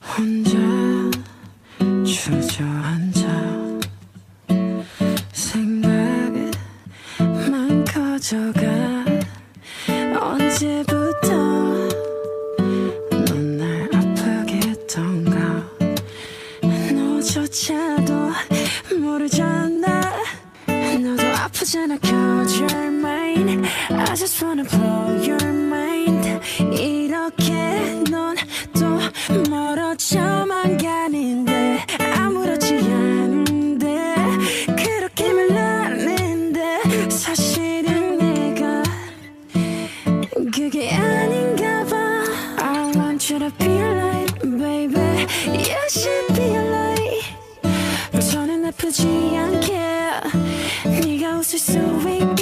혼자 주저앉아 생각만 커져가 언제부터 넌 날 아프게 했던가? 너조차도 모르잖아. 너도 아프잖아. Cause you're mine I just wanna blow your mind. 이렇게 멀어져만 가는데 아무렇지 않은데 그렇게 말하는데 사실은 내가 그게 아닌가 봐. I want you to be like baby You should be like. 저는 아프지 않게 네가 웃을 수 있게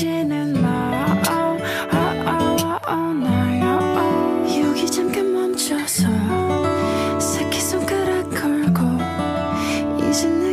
지는 마 oh, oh, oh, oh, 나야 여기 잠깐 멈춰서 새끼손가락 걸고 이제 내